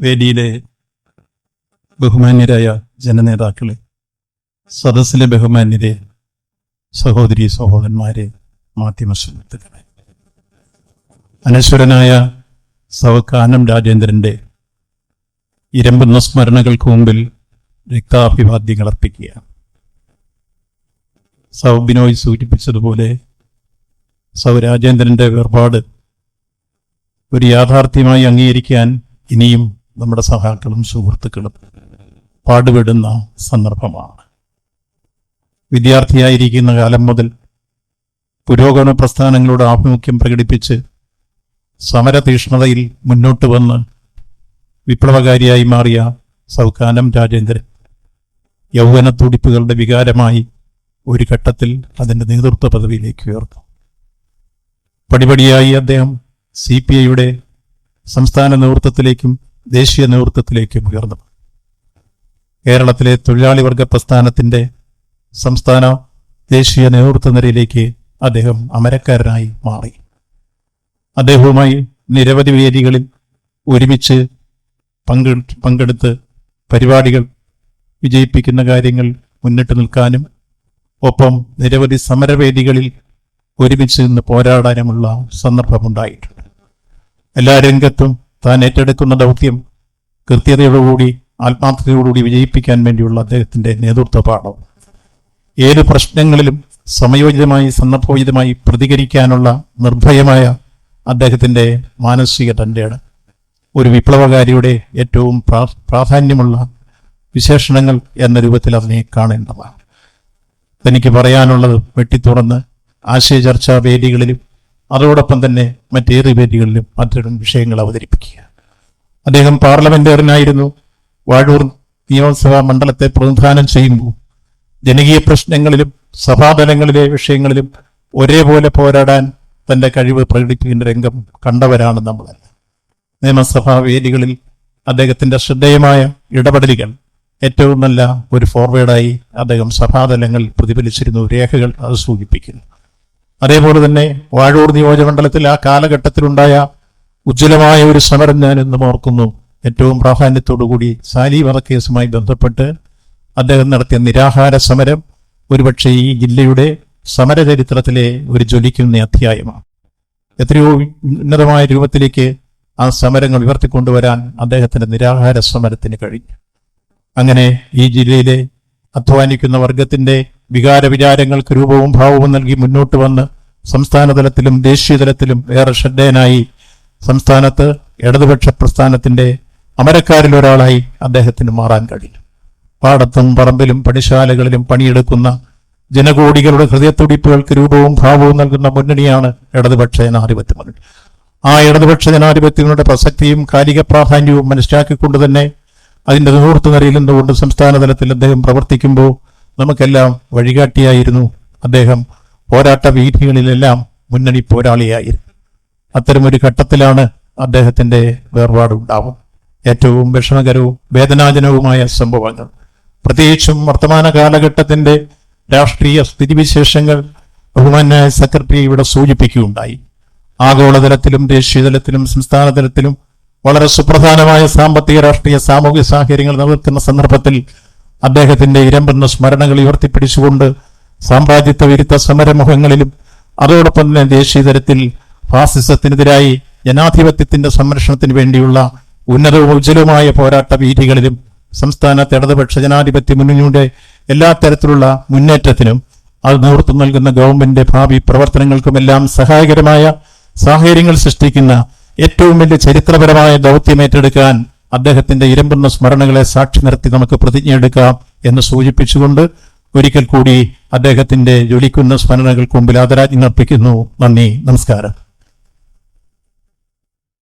വേദിയിലെ ബഹുമാന്യരായ ജനനേതാക്കളെ സദസ്സിലെ ബഹുമാന്യരെ സഹോദരി സഹോദരന്മാരെ മാധ്യമ സുഹൃത്തുക്കളെ. അനശ്വരനായ സവക്കാനം രാജേന്ദ്രന്റെ ഇരമ്പുന്ന സ്മരണകൾക്ക് മുമ്പിൽ രക്താഭിവാദ്യങ്ങൾ അർപ്പിക്കുക സൗബിനോയ് സൂചിപ്പിച്ചതുപോലെ സൗ രാജേന്ദ്രന്റെ വേർപാട് ഒരു യാഥാർത്ഥ്യമായി അംഗീകരിക്കാൻ ഇനിയും നമ്മുടെ സഹാക്കളും സുഹൃത്തുക്കളും പാടുപെടുന്ന സന്ദർഭമാണ്. വിദ്യാർത്ഥിയായിരിക്കുന്ന കാലം മുതൽ പുരോഗമന പ്രസ്ഥാനങ്ങളുടെ ആഭിമുഖ്യം പ്രകടിപ്പിച്ച് സമരതീഷ്ണതയിൽ മുന്നോട്ട് വന്ന് വിപ്ലവകാരിയായി മാറിയ സൗഖാനം രാജേന്ദ്രൻ യൗവനത്തുടിപ്പുകളുടെ വികാരമായി ഒരു ഘട്ടത്തിൽ അതിന്റെ നേതൃത്വ പദവിയിലേക്ക് ഉയർന്നു. പടിപടിയായി അദ്ദേഹം സി പി ഐയുടെ സംസ്ഥാന നേതൃത്വത്തിലേക്കും ദേശീയ നേതൃത്വത്തിലേക്കും ഉയർന്നു. കേരളത്തിലെ തൊഴിലാളി വർഗ പ്രസ്ഥാനത്തിന്റെ സംസ്ഥാന ദേശീയ നേതൃത്വ നിരയിലേക്ക് അദ്ദേഹം അമരക്കാരനായി മാറി. അദ്ദേഹവുമായി നിരവധി വേദികളിൽ ഒരുമിച്ച് പങ്കെ പങ്കെടുത്ത് പരിപാടികൾ വിജയിപ്പിക്കുന്ന കാര്യങ്ങൾ മുന്നിട്ട് നിൽക്കാനും ഒപ്പം നിരവധി സമരവേദികളിൽ ഒരുമിച്ച് നിന്ന് പോരാടാനുമുള്ള സന്ദർഭമുണ്ടായിട്ടുണ്ട്. എല്ലാ രംഗത്തും താൻ ഏറ്റെടുക്കുന്ന ദൗത്യം കൃത്യതയോടുകൂടി ആത്മാർത്ഥതയോടുകൂടി വിജയിപ്പിക്കാൻ വേണ്ടിയുള്ള അദ്ദേഹത്തിന്റെ നേതൃത്വ പാഠം ഏത് പ്രശ്നങ്ങളിലും സമയോചിതമായി സന്ദർഭോചിതമായി പ്രതികരിക്കാനുള്ള നിർഭയമായ അദ്ദേഹത്തിന്റെ മാനസിക തന്റെയാണ് ഒരു വിപ്ലവകാരിയുടെ ഏറ്റവും പ്രാ- പ്രാധാന്യമുള്ള വിശേഷണങ്ങൾ എന്ന രൂപത്തിൽ അതിനെ കാണേണ്ടതാണ്. തനിക്ക് പറയാനുള്ളത് വെട്ടിത്തുറന്ന് ആശയ ചർച്ചാ വേദികളിലും അതോടൊപ്പം തന്നെ മറ്റേറെ വേദികളിലും അത്തരം വിഷയങ്ങൾ അവതരിപ്പിക്കുക. അദ്ദേഹം പാർലമെന്റേറിയനായിരുന്നു. വാഴൂർ നിയമസഭാ മണ്ഡലത്തെ പ്രതിനിധാനം ചെയ്യുമ്പോൾ ജനകീയ പ്രശ്നങ്ങളിലും സഭാതലങ്ങളിലെ വിഷയങ്ങളിലും ഒരേപോലെ പോരാടാൻ തന്റെ കഴിവ് പ്രകടിപ്പിക്കുന്ന രംഗം കണ്ടവരാണ് നമ്മളല്ല. നിയമസഭാ വേദികളിൽ അദ്ദേഹത്തിന്റെ ശ്രദ്ധേയമായ ഇടപെടലുകൾ ഏറ്റവും നല്ല ഒരു ഫോർവേഡായി അദ്ദേഹം സഭാതലങ്ങളിൽ പ്രതിഫലിച്ചിരുന്നു. രേഖകൾ അത് സൂചിപ്പിക്കുന്നു. അതേപോലെ തന്നെ വാഴൂർ നിയോജകമണ്ഡലത്തിൽ ആ കാലഘട്ടത്തിലുണ്ടായ ഉജ്ജ്വലമായ ഒരു സമരം ഞാൻ എന്നും ഓർക്കുന്നു. ഏറ്റവും പ്രാധാന്യത്തോടുകൂടി സാലി വധക്കേസുമായി ബന്ധപ്പെട്ട് അദ്ദേഹം നടത്തിയ നിരാഹാര സമരം ഒരുപക്ഷെ ഈ ജില്ലയുടെ സമരചരിത്രത്തിലെ ഒരു ജ്വലിക്കുന്ന അധ്യായമാണ്. എത്രയോ ഉന്നതമായ രൂപത്തിലേക്ക് ആ സമരങ്ങൾ ഉയർത്തിക്കൊണ്ടുവരാൻ അദ്ദേഹത്തിന്റെ നിരാഹാര സമരത്തിന് കഴിഞ്ഞു. അങ്ങനെ ഈ ജില്ലയിലെ അധ്വാനിക്കുന്ന വർഗത്തിന്റെ വികാര വിചാരങ്ങൾക്ക് രൂപവും ഭാവവും നൽകി മുന്നോട്ട് വന്ന് സംസ്ഥാന തലത്തിലും ദേശീയ തലത്തിലും ഏറെ ശ്രദ്ധേയനായി സംസ്ഥാനത്ത് ഇടതുപക്ഷ പ്രസ്ഥാനത്തിന്റെ അമരക്കാരിൽ ഒരാളായി അദ്ദേഹത്തിന് മാറാൻ കഴിയും. പാടത്തും പറമ്പിലും പണിശാലകളിലും പണിയെടുക്കുന്ന ജനകോടികളുടെ ഹൃദയത്തുടിപ്പുകൾക്ക് രൂപവും ഭാവവും നൽകുന്ന മുന്നണിയാണ് ഇടതുപക്ഷ ജനാധിപത്യ മുന്നണി. ആ ഇടതുപക്ഷ ജനാധിപത്യങ്ങളുടെ പ്രസക്തിയും കാലിക പ്രാധാന്യവും മനസ്സിലാക്കിക്കൊണ്ട് തന്നെ അതിന്റെ നേതൃത്വ നിരയിൽ നിന്നുകൊണ്ട് സംസ്ഥാന തലത്തിൽ അദ്ദേഹം പ്രവർത്തിക്കുമ്പോൾ നമുക്കെല്ലാം വഴികാട്ടിയായിരുന്നു അദ്ദേഹം പോരാട്ട വീഥികളിലെല്ലാം മുന്നണി പോരാളിയായിരുന്നു. അത്തരമൊരു ഘട്ടത്തിലാണ് അദ്ദേഹത്തിന്റെ വേർപാടുണ്ടാവും. ഏറ്റവും വിഷമകരവും വേദനാജനവുമായ സംഭവങ്ങൾ. പ്രത്യേകിച്ചും വർത്തമാന കാലഘട്ടത്തിന്റെ രാഷ്ട്രീയ സ്ഥിതിവിശേഷങ്ങൾ ബഹുമാനായ സെക്രട്ടറി ഇവിടെ സൂചിപ്പിക്കുകയുണ്ടായി. ആഗോളതലത്തിലും ദേശീയതലത്തിലും സംസ്ഥാന തലത്തിലും വളരെ സുപ്രധാനമായ സാമ്പത്തിക രാഷ്ട്രീയ സാമൂഹ്യ സാഹചര്യങ്ങൾ നിലനിൽക്കുന്ന സന്ദർഭത്തിൽ അദ്ദേഹത്തിന്റെ ഇരമ്പെന്ന സ്മരണകൾ ഉയർത്തിപ്പിടിച്ചുകൊണ്ട് സാമ്രാജ്യത്വ വിരുദ്ധ സമരമുഖങ്ങളിലും അതോടൊപ്പം തന്നെ ദേശീയ ഫാസിസത്തിനെതിരായി ജനാധിപത്യത്തിന്റെ സംരക്ഷണത്തിന് വേണ്ടിയുള്ള ഉന്നതവും ഉജ്ജ്വലവുമായ പോരാട്ട വീഥികളിലും സംസ്ഥാനത്തെ ഇടതുപക്ഷ ജനാധിപത്യ മുന്നണിയുടെ എല്ലാ തരത്തിലുള്ള മുന്നേറ്റത്തിനും അത് നേതൃത്വം നൽകുന്ന ഗവൺമെന്റിന്റെ ഭാവി പ്രവർത്തനങ്ങൾക്കുമെല്ലാം സഹായകരമായ സാഹചര്യങ്ങൾ സൃഷ്ടിക്കുന്ന ഏറ്റവും വലിയ ചരിത്രപരമായ ദൗത്യം ഏറ്റെടുക്കാൻ അദ്ദേഹത്തിന്റെ ഇരമ്പുന്ന സ്മരണകളെ സാക്ഷി നിർത്തി നമുക്ക് പ്രതിജ്ഞയെടുക്കാം എന്ന് സൂചിപ്പിച്ചുകൊണ്ട് ഒരിക്കൽ കൂടി അദ്ദേഹത്തിന്റെ ജ്വലിക്കുന്ന സ്മരണകൾക്ക് മുമ്പിൽ ആദരാജ്ഞർപ്പിക്കുന്നു നന്ദി. നമസ്കാരം.